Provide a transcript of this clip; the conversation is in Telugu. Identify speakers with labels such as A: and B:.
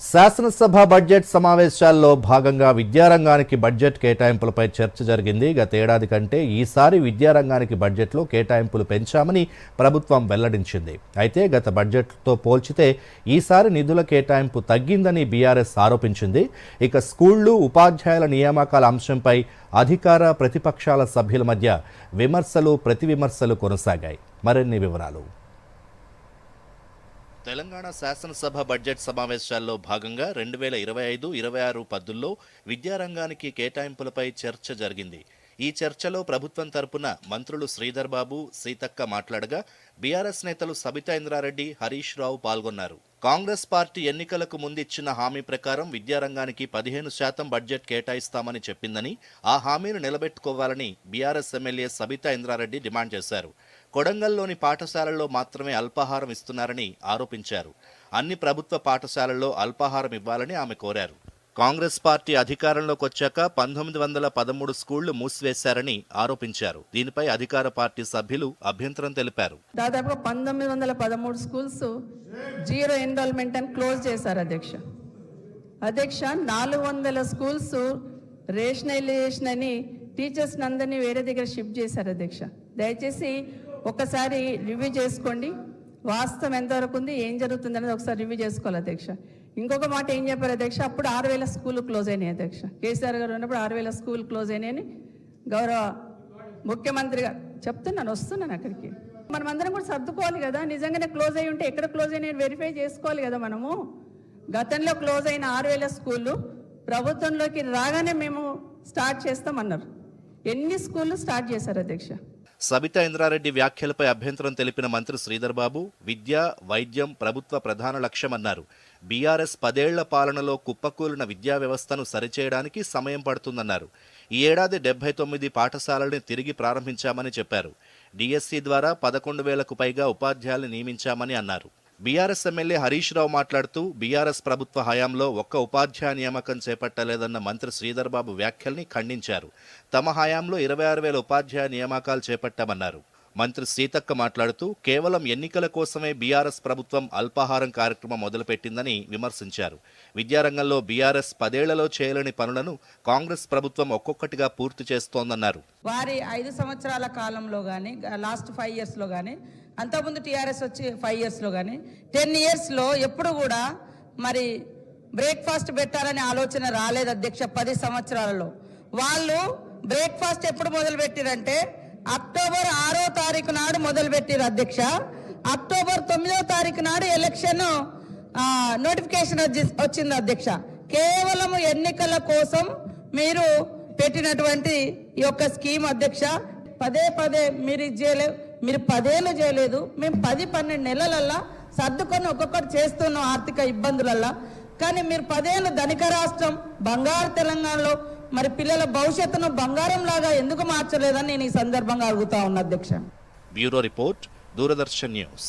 A: శాసనసభ బడ్జెట్ సమావేశాల్లో భాగంగా విద్యారంగానికి బడ్జెట్ కేటాయింపులపై చర్చ జరిగింది. గతేడాది కంటే ఈసారి విద్యారంగానికి బడ్జెట్లో కేటాయింపులు పెంచామని ప్రభుత్వం వెల్లడించింది. అయితే గత బడ్జెట్తో పోల్చితే ఈసారి నిధుల కేటాయింపు తగ్గిందని బీఆర్ఎస్ ఆరోపించింది. ఇక స్కూళ్ళు ఉపాధ్యాయుల నియామకాల అంశంపై అధికార ప్రతిపక్షాల సభ్యుల మధ్య విమర్శలు ప్రతివిమర్శలు కొనసాగాయి. మరిన్ని వివరాలు. తెలంగాణ శాసనసభ బడ్జెట్ సమావేశాల్లో భాగంగా రెండు వేల ఇరవై ఐదు ఇరవై ఆరు పద్దుల్లో విద్యారంగానికి కేటాయింపులపై చర్చ జరిగింది. ఈ చర్చలో ప్రభుత్వం తరపున మంత్రులు శ్రీధర్ బాబు సీతక్క మాట్లాడగా బీఆర్ఎస్ నేతలు సబితా ఇంద్రారెడ్డి హరీష్ రావు పాల్గొన్నారు. కాంగ్రెస్ పార్టీ ఎన్నికలకు ముందిచ్చిన హామీ ప్రకారం విద్యారంగానికి పదిహేను శాతం బడ్జెట్ కేటాయిస్తామని చెప్పిందని ఆ హామీని నిలబెట్టుకోవాలని BRS MLA Sabitha Indra Reddy demand చేశారు. కొడంగల్లోని పాఠశాలల్లో మాత్రమే అల్పాహారం ఇస్తున్నారని ఆరోపించారు. అన్ని ప్రభుత్వ పాఠశాలల్లో అల్పాహారం ఇవ్వాలని ఆమె కోరారు. కాంగ్రెస్ పార్టీ అధికారంలోకి వచ్చాక పంతొమ్మిది వందల పదమూడు స్కూళ్ళు మూసివేశారని ఆరోపించారు. దీనిపై అధికార పార్టీ సభ్యులు అభ్యంతరం తెలిపారు.
B: దాదాపుగా పంతొమ్మిది వందల పదమూడు స్కూల్స్ జీరో ఎన్రోల్మెంట్ అని క్లోజ్ చేశారు అధ్యక్ష. అధ్యక్ష నాలుగు వందల స్కూల్స్ రేషనలైజేషన్ అని టీచర్స్ అందరినీ వేరే దగ్గర షిఫ్ట్ చేశారు అధ్యక్ష. దయచేసి ఒకసారి రివ్యూ చేసుకోండి. వాస్తవం ఎంతవరకు ఉంది ఏం జరుగుతుంది అనేది ఒకసారి రివ్యూ చేసుకోవాలి అధ్యక్ష. ఇంకొక మాట ఏం చెప్పారు అధ్యక్ష? అప్పుడు ఆరు వేల స్కూల్ క్లోజ్ అయినాయి అధ్యక్ష. కేసీఆర్ గారు ఉన్నప్పుడు ఆరు వేల స్కూల్ క్లోజ్ అయినాయని గౌరవ ముఖ్యమంత్రి గారు చెప్తున్నాను వస్తున్నాను అక్కడికి. మనం అందరం కూడా సర్దుకోవాలి కదా నిజంగానే క్లోజ్ అయి ఉంటే ఎక్కడ క్లోజ్ అయినాయి వెరిఫై చేసుకోవాలి కదా మనము. గతంలో క్లోజ్ అయిన ఆరు వేల స్కూళ్ళు ప్రభుత్వంలోకి రాగానే మేము స్టార్ట్ చేస్తామన్నారు. ఎన్ని స్కూళ్ళు స్టార్ట్ చేశారు అధ్యక్ష?
A: సబితా ఇంద్రారెడ్డి వ్యాఖ్యలపై అభ్యంతరం తెలిపిన మంత్రి శ్రీధర్బాబు విద్య వైద్యం ప్రభుత్వ ప్రధాన లక్ష్యమన్నారు. బీఆర్ఎస్ పదేళ్ళ పాలనలో కుప్పకూలిన విద్యా వ్యవస్థను సరిచేయడానికి సమయం పడుతుందన్నారు. ఈ ఏడాది డెబ్బై తొమ్మిది పాఠశాలల్ని తిరిగి ప్రారంభించామని చెప్పారు. డిఎస్సి ద్వారా పదకొండు వేలకు పైగా ఉపాధ్యాయులు నియమించామని అన్నారు. బీఆర్ఎస్ ఎమ్మెల్యే హరీష్ రావు మాట్లాడుతూ బీఆర్ఎస్ ప్రభుత్వ హయాంలో ఒక్క ఉపాధ్యాయ నియామకం చేపట్టలేదన్న మంత్రి శ్రీధర్బాబు వ్యాఖ్యల్ని ఖండించారు. తమ హయాంలో ఇరవై ఆరు వేల ఉపాధ్యాయ నియామకాలు చేపట్టామన్నారు. మంత్రి సీతక్క మాట్లాడుతూ కేవలం ఎన్నికల కోసమే బీఆర్ఎస్ ప్రభుత్వం అల్పాహారం కార్యక్రమం మొదలుపెట్టిందని విమర్శించారు. విద్యారంగంలో బీఆర్ఎస్ పదేళ్ళలో చేయలేని పనులను కాంగ్రెస్ ప్రభుత్వం ఒక్కొక్కటిగా పూర్తి చేస్తోందన్నారు.
C: వారి ఐదు సంవత్సరాల కాలంలో కానీ లాస్ట్ ఫైవ్ ఇయర్స్లో కానీ అంతకుముందు టీఆర్ఎస్ వచ్చి ఫైవ్ ఇయర్స్లో కానీ టెన్ ఇయర్స్లో ఎప్పుడు కూడా మరి బ్రేక్ఫాస్ట్ పెట్టాలనే ఆలోచన రాలేదు అధ్యక్ష పది సంవత్సరాలలో. వాళ్ళు బ్రేక్ఫాస్ట్ ఎప్పుడు మొదలు పెట్టిరంటే అక్టోబర్ ఆరో తారీఖు నాడు మొదలుపెట్టారు అధ్యక్ష. అక్టోబర్ తొమ్మిదో తారీఖు నాడు ఎలక్షన్ నోటిఫికేషన్ వచ్చింది అధ్యక్ష. కేవలం ఎన్నికల కోసం మీరు పెట్టినటువంటి ఈ యొక్క స్కీమ్ అధ్యక్ష పదే పదే మీరు చేయలేదు మీరు పదేళ్ళు చేయలేదు మేము పది పన్నెండు నెలలల్లా సర్దుకొని ఒక్కొక్కటి చేస్తున్నాం ఆర్థిక ఇబ్బందులల్లా. కానీ మీరు పదేళ్ళు ధనిక రాష్ట్రం బంగారు తెలంగాణలో మరి పిల్లల భవిష్యత్తును బంగారం లాగా ఎందుకు మార్చలేదని నేను ఈ సందర్భంగా అడుగుతా ఉన్నా అధ్యక్ష.
A: Bureau report Doordarshan news.